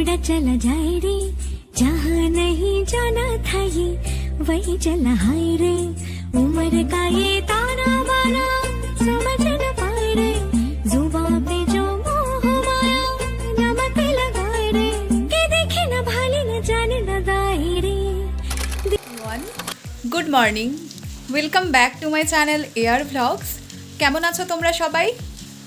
पंख लेके उड़ा चला जाए रे जहाँ नहीं जाना था ये वही चला हाय रे उम्र का ये ताना बाना समझ न पाए रे जुबा पे जो मोह माया नमक लगाए रे के देखे न भाले न जाने न दाए रे one good morning welcome back to my channel air vlogs কেমন আছো তোমরা সবাই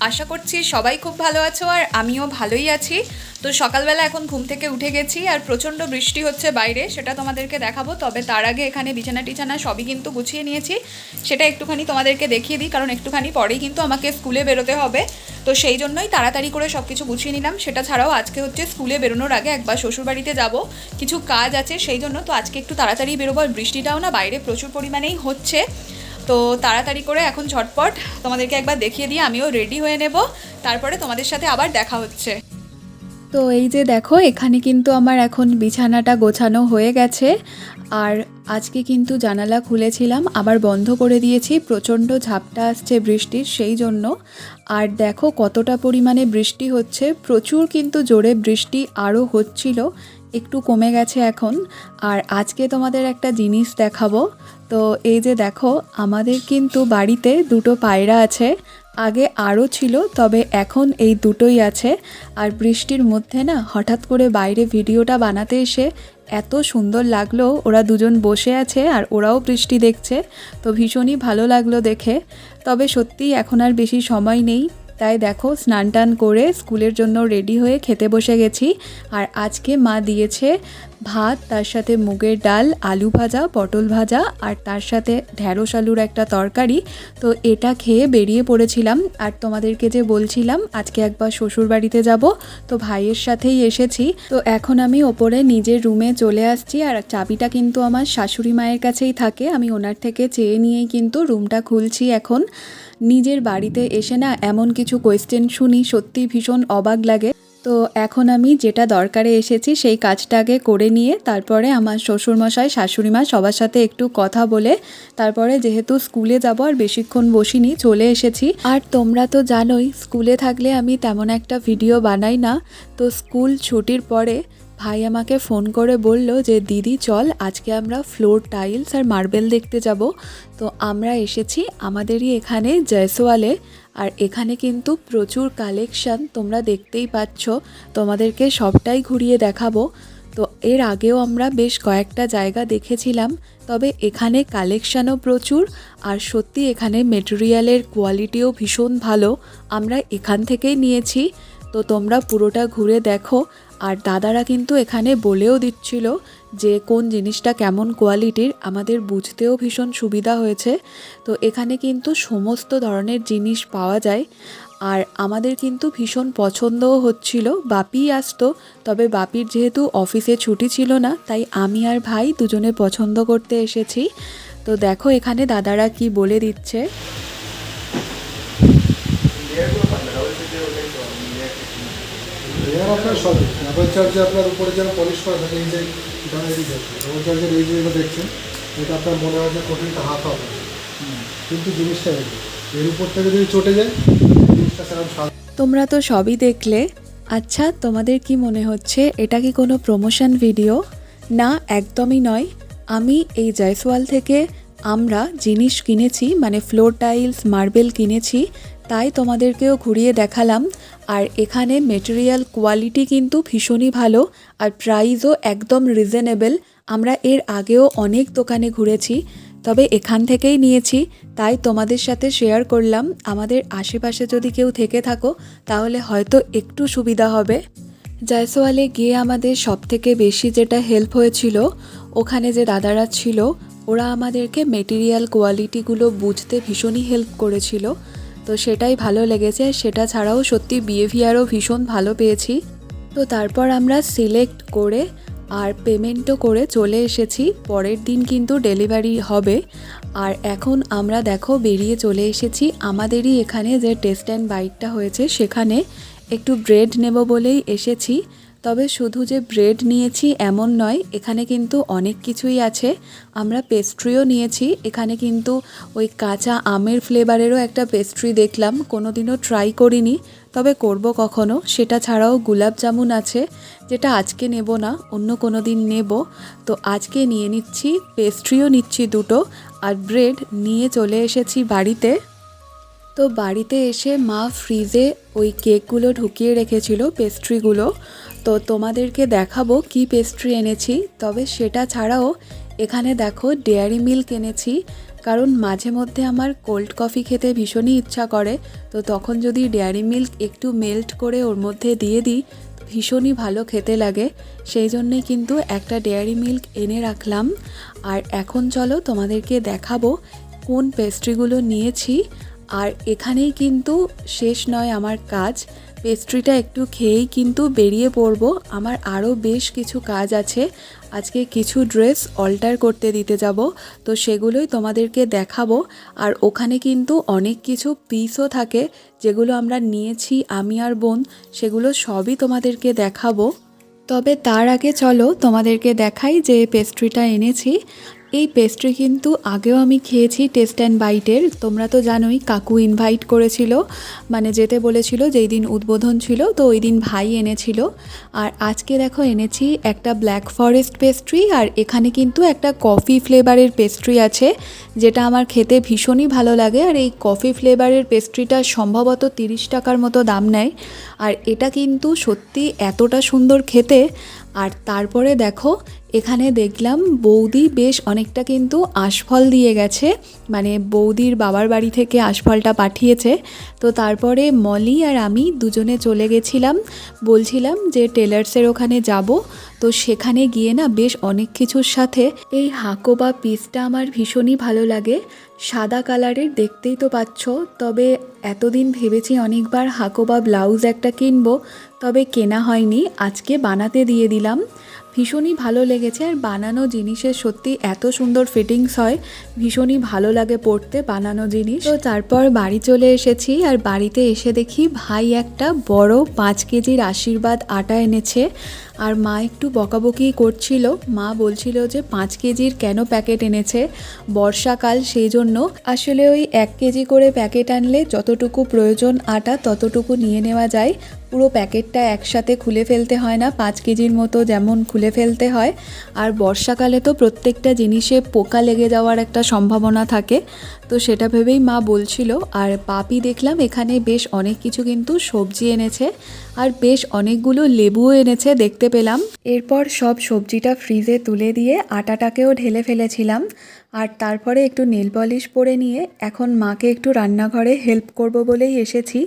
আশা করছি সবাই খুব ভালো আছো আর আমিও ভালোই আছি। তো সকালবেলা এখন ঘুম থেকে উঠে গেছি আর প্রচণ্ড বৃষ্টি হচ্ছে বাইরে, সেটা তোমাদেরকে দেখাবো। তবে তার আগে এখানে বিছানা টিছানা সবই কিন্তু গুছিয়ে নিয়েছি। সেটা একটুখানি তোমাদেরকে দেখিয়ে দিই, কারণ একটুখানি পরেই কিন্তু আমাকে স্কুলে বেরোতে হবে। তো সেই জন্যই তাড়াতাড়ি করে সব কিছু গুছিয়ে নিলাম। সেটা ছাড়াও আজকে হচ্ছে স্কুলে বেরোনোর আগে একবার শ্বশুরবাড়িতে যাব। কিছু কাজ আছে সেই জন্য তো আজকে একটু তাড়াতাড়ি বেরোবো। আর বৃষ্টিটাও না বাইরে প্রচুর পরিমাণেই হচ্ছে। তো তাড়াতাড়ি করে এখন ঝটপট তোমাদেরকে একবার দেখিয়ে দিয়ে আমিও রেডি হয়ে নেব। তারপরে তোমাদের সাথে আবার দেখা হচ্ছে। তো এই যে দেখো, এখানে কিন্তু আমার এখন বিছানাটা গোছানো হয়ে গেছে। আর আজকে কিন্তু জানালা খুলেছিলাম, আবার বন্ধ করে দিয়েছি। প্রচণ্ড ঝাপটা আসছে বৃষ্টির, সেই জন্য। আর দেখো কতটা পরিমাণে বৃষ্টি হচ্ছে। প্রচুর কিন্তু জোরে বৃষ্টি আরও হচ্ছিল, একটু কমে গেছে এখন। আর আজকে তোমাদের একটা জিনিস দেখাবো। তো এই যে দেখো, আমাদের কিন্তু বাড়িতে দুটো পায়রা আছে। আগে আরও ছিল, তবে এখন এই দুটোই আছে। আর বৃষ্টির মধ্যে না, হঠাৎ করে বাইরে ভিডিওটা বানাতে এসে এত সুন্দর লাগল, ওরা দুজন বসে আছে আর ওরাও বৃষ্টি দেখছে। তো ভীষণই ভালো লাগল দেখে। তবে সত্যি এখন আর বেশি সময় নেই। তাই দেখো, স্নান টান করে স্কুলের জন্য রেডি হয়ে খেতে বসে গেছি। আর আজকে মা দিয়েছে ভাত, তার সাথে মুগের ডাল, আলু ভাজা, পটল ভাজা, আর তার সাথে ঢ্যাঁড়স আলুর একটা তরকারি। তো এটা খেয়ে বেরিয়ে পড়েছিলাম। আর তোমাদেরকে যে বলছিলাম, আজকে একবার শ্বশুর বাড়িতে যাব। তো ভাইয়ের সাথেই এসেছি। তো এখন আমি ওপরে নিজের রুমে চলে আসছি। আর চাবিটা কিন্তু আমার শাশুড়ি মায়ের কাছেই থাকে। আমি ওনার থেকে চেয়ে নিয়েই কিন্তু রুমটা খুলছি এখন। নিজের বাড়িতে এসে না এমন কিছু কোয়েশ্চেন শুনি, সত্যি ভীষণ অবাক লাগে। তো এখন আমি যেটা দরকারে এসেছি, সেই কাজটা আগে করে নিয়ে, তারপরে আমার শ্বশুরমশাই, শাশুড়িমা সবার সাথে একটু কথা বলে, তারপরে যেহেতু স্কুলে যাব আর বেশিক্ষণ বসিনি, চলে এসেছি। আর তোমরা তো জানোই, স্কুলে থাকলে আমি তেমন একটা ভিডিও বানাই না। তো স্কুল ছুটির পরে ভাই আমাকে ফোন করে বলল যে, দিদি, চল, আজকে আমরা ফ্লোর টাইলস আর মার্বেল দেখতে যাব। তো আমরা এসেছি আমাদেরই এখানে জয়সওয়ালে। আর এখানে কিন্তু প্রচুর কালেকশন তোমরা দেখতেই পাচ্ছ। তোমাদেরকে সবটাই ঘুরিয়ে দেখাবো। তো এর আগেও আমরা বেশ কয়েকটা জায়গা দেখেছিলাম, তবে এখানে কালেকশানও প্রচুর। আর সত্যি এখানে মেটেরিয়ালের কোয়ালিটিও ভীষণ ভালো। আমরা এখান থেকেই নিয়েছি। তো তোমরা পুরোটা ঘুরে দেখো। আর দাদারা কিন্তু এখানে বলেও দিচ্ছিল যে কোন জিনিসটা কেমন কোয়ালিটির, আমাদের বুঝতেও ভীষণ সুবিধা হয়েছে। তো এখানে কিন্তু সমস্ত ধরনের জিনিস পাওয়া যায়। আর আমাদের কিন্তু ভীষণ পছন্দও হচ্ছিল। বাপি আসতো, তবে বাপির যেহেতু অফিসে ছুটি ছিল না, তাই আমি আর ভাই দুজনে পছন্দ করতে এসেছি। তো দেখো এখানে দাদারা কি বলে দিচ্ছে। আপনার সবই। চার্জে আপনার উপরে যেন পলিশ করা থাকে, এই যে চার্জের এই যেগুলো দেখছেন, এটা আপনার মনে হয় যে কঠিনটা কিন্তু জিনিসটা এর উপর থেকে যদি চটে যায়, জিনিসটা সেরকম তোমরা তো সবই দেখলে। আচ্ছা তোমাদের কি মনে হচ্ছে, এটা কি কোনো প্রমোশন ভিডিও না, একদমই নয়। আমি এই জয়সওয়াল থেকে আমরা জিনিস কিনেছি মানে ফ্লোর টাইলস মার্বেল কিনেছি, তাই তোমাদেরকেও ঘুরিয়ে দেখালাম। আর এখানে মেটেরিয়াল কোয়ালিটি কিন্তু ভীষণই ভালো আর প্রাইসও একদম রিজনেবল আমরা এর আগেও অনেক দোকানে ঘুরেছি, তবে এখান থেকেই নিয়েছি। তাই তোমাদের সাথে শেয়ার করলাম। আমাদের আশেপাশে যদি কেউ থেকে থাকো, তাহলে হয়তো একটু সুবিধা হবে। জয়সওয়ালে গিয়ে আমাদের সব থেকে বেশি যেটা হেল্প হয়েছিল, ওখানে যে দাদারা ছিল, ওরা আমাদেরকে মেটেরিয়াল কোয়ালিটিগুলো বুঝতে ভীষণই হেল্প করেছিল। তো সেটাই ভালো লেগেছে সেটা ছাড়াও সত্যি বিহেভিয়ারও ভীষণ ভালো পেয়েছি। তো তারপর আমরা সিলেক্ট করে আর পেমেন্টও করে চলে এসেছি। পরের দিন কিন্তু ডেলিভারি হবে। আর এখন আমরা দেখো বেরিয়ে চলে এসেছি। আমাদেরই এখানে যে টেস্ট অ্যান্ড বাইটটা হয়েছে সেখানে একটু ব্রেড নেব বলেই এসেছি। তবে শুধু যে ব্রেড নিয়েছি এমন নয়, এখানে কিন্তু অনেক কিছুই আছে। আমরা পেস্ট্রিও নিয়েছি, এখানে কিন্তু ওই কাঁচা আমের ফ্লেভারেরও একটা পেস্ট্রি দেখলাম কোনো দিনও ট্রাই করিনি, তবে করব কখনো। সেটা ছাড়াও গোলাপ জামুন আছে, যেটা আজকে নেব না, অন্য কোনো দিন নেব। তো আজকে নিয়ে নিচ্ছি, পেস্ট্রিও নিচ্ছি দুটো, আর ব্রেড নিয়ে চলে এসেছি বাড়িতে। তো বাড়িতে এসে মা ফ্রিজে ওই কেকগুলো ঢুকিয়ে রেখেছিল, পেস্ট্রিগুলো। তো তোমাদেরকে দেখাবো কি পেস্ট্রি এনেছি, তবে সেটা ছাড়াও এখানে দেখো ডেয়ারি মিল্ক এনেছি, কারণ মাঝে মধ্যে আমার কোল্ড কফি খেতে ভীষণই ইচ্ছা করে, তো তখন যদি ডেয়ারি মিল্ক একটু মেল্ট করে ওর মধ্যে দিয়ে দিই, ভীষণই ভালো খেতে লাগে। সেই জন্যই কিন্তু একটা ডেয়ারি মিল্ক এনে রাখলাম। আর এখন চলো তোমাদেরকে দেখাবো কোন পেস্ট্রিগুলো নিয়েছি। আর এখানেই কিন্তু শেষ নয় আমার কাজ। পেস্ট্রিটা একটু খেয়েই কিন্তু বেরিয়ে পড়ব। আমার আরও বেশ কিছু কাজ আছে। আজকে কিছু ড্রেস অল্টার করতে দিতে যাব। তো সেগুলোই তোমাদেরকে দেখাবো। আর ওখানে কিন্তু অনেক কিছু পিসও থাকে। যেগুলো আমরা নিয়েছি, আমি আর বোন, সেগুলো সবই তোমাদেরকে দেখাবো। তবে তার আগে চলো তোমাদেরকে দেখাই যে পেস্ট্রিটা এনেছি। এই পেস্ট্রি কিন্তু আগেও আমি খেয়েছি টেস্ট অ্যান্ড বাইটের তোমরা তো জানোই কাকু ইনভাইট করেছিল মানে যেতে বলেছিল, যেই দিন উদ্বোধন ছিল, তো ওই দিন ভাই এনেছিল। আর আজকে দেখো এনেছি একটা ব্ল্যাক ফরেস্ট পেস্ট্রি আর এখানে কিন্তু একটা কফি ফ্লেভারের পেস্ট্রি আছে, যেটা আমার খেতে ভীষণই ভালো লাগে। আর এই কফি ফ্লেভারের পেস্ট্রিটা সম্ভবত তিরিশ টাকার মতো দাম নেয়। আর এটা কিন্তু সত্যি এতটা সুন্দর খেতে। আর তারপরে দেখো এখানে দেখলাম বৌদি বেশ অনেকটা কিন্তু আশফল দিয়ে গেছে। মানে বৌদির বাবার বাড়ি থেকে আশফলটা পাঠিয়েছে। তো তারপরে মলি আর আমি দুজনে চলে গেছিলাম। বলছিলাম যে টেলার্সের ওখানে যাব। তো সেখানে গিয়ে না বেশ অনেক কিছুর সাথে এই হাকোবা পিসটা আমার ভীষণই ভালো লাগে। সাদা কালারের দেখতেই তো পাচ্ছ। তবে এতদিন ভেবেছি অনেকবার হাকোবা ব্লাউজ একটা কিনবো। তবে কেনা হয়নি। আজকে বানাতে দিয়ে দিলাম। ভীষণই ভালো লেগেছে আর বানানো জিনিসের সত্যি এত সুন্দর ফিটিংস হয়, ভীষণই ভালো লাগে পড়তে বানানো জিনিস। তো তারপর বাড়ি চলে এসেছি আর বাড়িতে এসে দেখি ভাই একটা বড় পাঁচ কেজির আশীর্বাদ আটা এনেছে আর মা একটু বকাবকি করছিল। মা বলছিল যে পাঁচ কেজির কেন প্যাকেট এনেছে? বর্ষাকাল সেই জন্য। আসলে ওই এক কেজি করে প্যাকেট আনলে যতটুকু প্রয়োজন আটা ততটুকু নিয়ে নেওয়া যায়। পুরো প্যাকেটটা একসাথে খুলে ফেলতে হয় না, পাঁচ কেজির মতো যেমন খুলে ফেলতে হয়। আর বর্ষাকালে তো প্রত্যেকটা জিনিসে পোকা লেগে যাওয়ার একটা সম্ভাবনা থাকে। তো সেটা ভেবেই মা বলছিল, আর পাপি দেখলাম এখানে বেশ অনেক কিছু কিন্তু সবজি এনেছে, আর বেশ অনেকগুলো লেবুও এনেছে দেখতে পেলাম। এরপর সব সবজিটা ফ্রিজে তুলে দিয়ে আটাটাকেও ঢেলে ফেলেছিলাম, আর তারপরে একটু নেল পলিশ পরে নিয়ে এখন মাকে একটু রান্নাঘরে হেল্প করব বলেই এসেছি।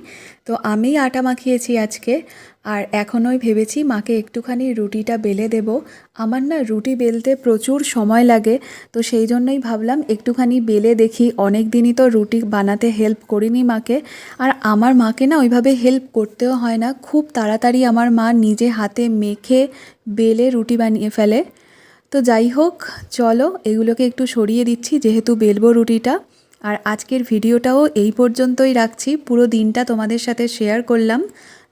তো আমি আটা মাখিয়েছি আজকে আর এখন ওই ভেবেছি মাকে একটুখানি রুটিটা বেলে দেব। আমার না রুটি বেলতে প্রচুর সময় লাগে, তো সেই জন্যই ভাবলাম একটুখানি বেলে দেখি। অনেক দিনই তো রুটি বানাতে হেল্প করিনি মাকে। আর আমার মাকে না ওইভাবে হেল্প করতেও হয় না। খুব তাড়াতাড়ি আমার মা নিজে হাতে মেখে বেলে রুটি বানিয়ে ফেলে। তো যাই হোক, চলো এগুলোকে একটু সরিয়ে দিচ্ছি যেহেতু বেলবো রুটিটা। আর আজকের ভিডিওটাও এই পর্যন্তই রাখছি। পুরো দিনটা তোমাদের সাথে শেয়ার করলাম।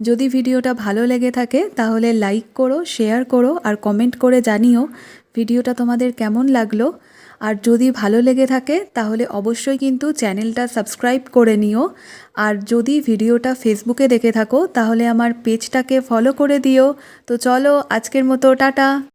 যদি ভিডিওটা ভালো লেগে থাকে, তাহলে লাইক করো শেয়ার করো আর কমেন্ট করে জানিও ভিডিওটা তোমাদের কেমন লাগল। আর যদি ভালো লেগে থাকে, তাহলে অবশ্যই কিন্তু চ্যানেলটা সাবস্ক্রাইব করে নিও। আর যদি ভিডিওটা ফেসবুকে দেখে থাকো, তাহলে আমার পেজটাকে ফলো করে দিও। তো চলো, আজকের মতো, টাটা!